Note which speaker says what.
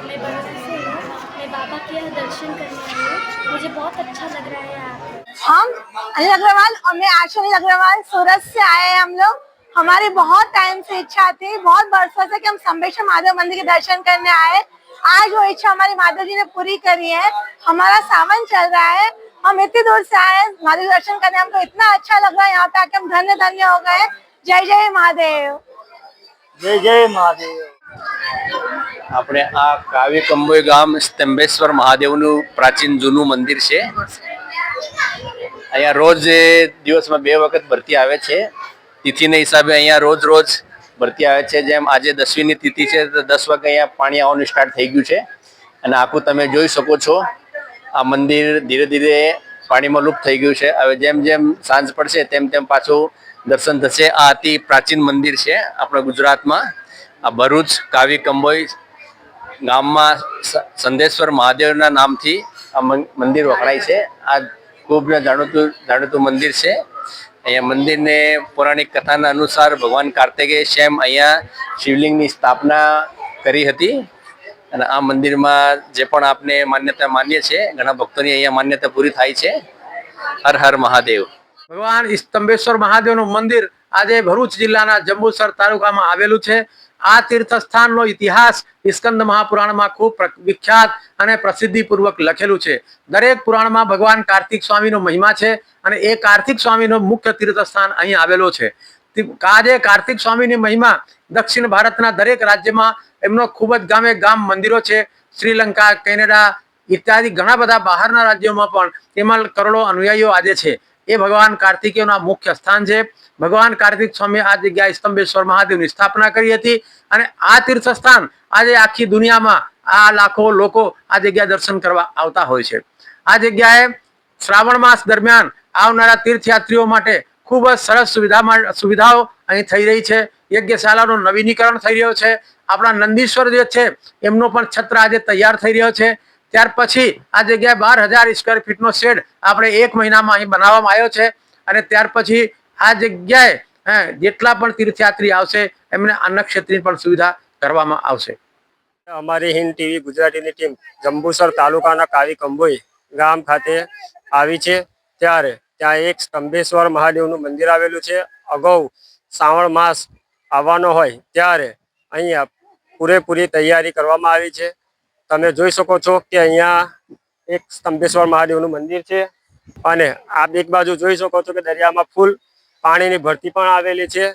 Speaker 1: मैं बाहर से हूँ मैं बाबा के यहाँ दर्शन करने आई हूँ। मुझे बहुत अच्छा लग रहा है यहाँ
Speaker 2: हम अनिल अग्रवाल और मैं आशा अनिल अग्रवाल सूरत से आए हैं हम लोग। हमारी बहुत टाइम से इच्छा थी बहुत बरसों से कि हम संबेश्वर माधव मंदिर के दर्शन करने आए आज वो इच्छा हमारे माधव जी ने पूरी करी है। हमारा सावन चल रहा है हम इतनी दूर से आए माधव दर्शन करने हमको इतना अच्छा लग रहा है यहाँ पे आके हम धन्य धन्य हो गए जय जय महादेव।
Speaker 3: जय जय महादेव।
Speaker 4: આપણે આ કાવ્ય કંબોઈ ગામ સ્તંભેશ્વર મહાદેવનું પ્રાચીન જૂનું મંદિર છે. અહીંયા રોજ દિવસમાં બે વખત ભરતી આવે છે. તિથિના હિસાબે અહીંયા રોજ રોજ ભરતી આવે છે. જેમ આજે દસમીની તિથિ છે, તો દસ વાગે અહીંયા પાણી આવવાનું સ્ટાર્ટ થઈ ગયું છે. અને આખું તમે જોઈ શકો છો, આ મંદિર ધીરે ધીરે પાણીમાં લુપ્ત થઈ ગયું છે. હવે જેમ જેમ સાંજ પડશે, તેમ તેમ પાછું દર્શન થશે. આ અતિ પ્રાચીન મંદિર છે આપણા ગુજરાતમાં. આ ભરૂચ કાવી કંબોઈ ગામમાં સંદેશ્વર મહાદેવના નામથી આ મંદિર વખણાય છે. આ ખૂબ જાણીતું જાણીતું મંદિર છે. અહીંયા મંદિરને પૌરાણિક કથાના અનુસાર ભગવાન કાર્તિકે સ્વયં અહીંયા શિવલિંગની સ્થાપના કરી હતી. અને આ મંદિરમાં જે પણ આપને માન્યતા માન્ય છે, ઘણા ભક્તોની અહીંયા માન્યતા પૂરી થાય છે. હર હર મહાદેવ.
Speaker 5: ભગવાન સ્તંભેશ્વર મહાદેવનું મંદિર આજે ભરૂચ જિલ્લાના જંબુસર તાલુકામાં આવેલું છે. આ તીર્થસ્થાનનો ઇતિહાસ સ્કંદ મહાપુરાણમાં ખૂબ વિખ્યાત અને પ્રસિદ્ધિપૂર્વક લખેલું છે. દરેક પુરાણમાં ભગવાન કાર્તિક સ્વામીનો મહિમા છે અને એ કાર્તિક સ્વામીનો મુખ્ય તીર્થસ્થાન અહીં આવેલો છે. આજે કાર્તિક સ્વામીની મહિમા દક્ષિણ ભારતના દરેક રાજ્યમાં એમનો ખૂબ જ ગામે ગામ મંદિરો છે. શ્રીલંકા, કેનેડા ઇત્યાદિ ઘણા બધા બહારના રાજ્યોમાં પણ તેમાં કરોડો અનુયાયીઓ આજે છે. એ ભગવાન કાર્તિકેયનું મુખ્ય સ્થાન છે. ભગવાન કાર્તિક સ્વામી આ જગ્યાએ સ્તંભેશ્વર મહાદેવની સ્થાપના કરી હતી અને આ તીર્થસ્થાન આજે આખી દુનિયામાં આ લાખો લોકો આ જગ્યાએ દર્શન કરવા આવતા હોય છે. આ જગ્યાએ શ્રાવણ માસ દરમિયાન આવનારા તીર્થયાત્રીઓ માટે ખૂબ જ સરસ સુવિધામાં સુવિધાઓ અહીં થઈ રહી છે. યજ્ઞશાળાનું નવીનીકરણ થઈ રહ્યો છે. આપણા નંદીશ્વર જે છે, એમનો પણ છત્ર આજે તૈયાર થઈ રહ્યો છે. ત્યાર પછી આ જગ્યાએ બાર હજાર સ્ક્વેર ફીટનો શેડ આપણે એક મહિનામાં અહીં બનાવવામાં આવ્યો છે. અને ત્યાર પછી આ જગ્યાએ જેટલા પણ તીર્થયાત્રી આવશે, એમને અન્નક્ષેત્રની પણ સુવિધા કરવામાં આવશે.
Speaker 3: અમારી હિન્દ ટીવી ગુજરાતીની ટીમ જંબુસર તાલુકાના કાવી કંબોઈ ગામ ખાતે આવી છે. ત્યારે ત્યાં એક સ્તંભેશ્વર મહાદેવનું મંદિર આવેલું છે. અગાઉ શ્રાવણ માસ આવવાનો હોય ત્યારે અહીંયા પૂરેપૂરી તૈયારી કરવામાં આવી છે. તમે જોઈ શકો છો કે અહીંયા એક સ્તંભેશ્વર મહાદેવનું મંદિર છે. અને આપ એક બાજુ જોઈ શકો છો કે દરિયામાં ફૂલ પાણીની ભરતી પણ આવેલી છે.